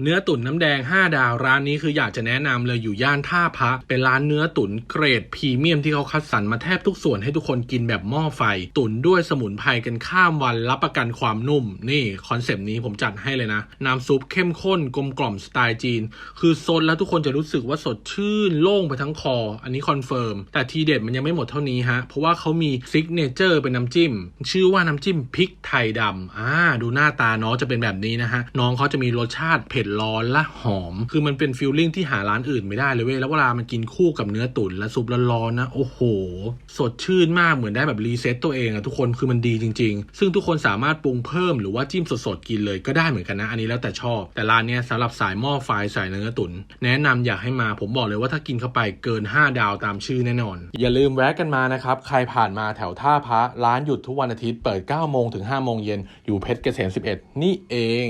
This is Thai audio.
เนื้อตุ๋นน้ำแดง 5 ดาวร้านนี้คืออยากจะแนะนำเลยอยู่ย่านท่าพระเป็นร้านเนื้อตุ๋นเกรดพรีเมียมที่เขาคัดสรรมาแทบทุกส่วนให้ทุกคนกินแบบหม้อไฟ ตุ๋นด้วยสมุนไพรกันข้ามวันรับประกันความนุ่ม นี่คอนเซปต์นี้ผมจัดให้เลยนะ น้ำซุปเข้มข้นกลมกล่อมสไตล์จีน คือซนแล้วทุกคนจะรู้สึกว่าสดชื่นโล่งไปทั้งคอ อันนี้คอนเฟิร์มแต่ทีเด็ดมันยังไม่หมดเท่านี้ฮะเพราะว่าเขามีซิกเนเจอร์เป็นน้ำจิ้ม ชื่อว่าน้ำจิ้มพริกไทยดำอ่าดูหน้าตาน้องจะเป็นแบบนี้นะฮะน้องเขาจะมีรสชาติเผ็ดร้อนและหอม คือมันเป็นฟิลลิ่งที่หาร้านอื่นไม่ได้เลยเว้ย แล้วเวลามันกินคู่กับเนื้อตุ๋นและซุปร้อนๆนะ โอ้โห สดชื่นมากเหมือนได้แบบรีเซ็ตตัวเองอะทุกคน คือมันดีจริง ๆ ซึ่งทุกคนสามารถปรุงเพิ่มหรือว่าจิ้มสดๆกินเลยก็ได้เหมือนกันนะ อันนี้แล้วแต่ชอบ แต่ร้านเนี้ยสำหรับสายหม้อไฟสายเนื้อตุ๋นแนะนำอยากให้มา ผมบอกเลยว่าถ้ากินเข้าไปเกิน 5 ดาวตามชื่อแน่นอน อย่าลืมแวะกันมานะครับ ใครผ่านมาแถวท่าพระร้านหยุดทุกวันอาทิตย์เปิด9โมงถึง5โมงเย็นอยู่เพชรเกษม11 นี่เอง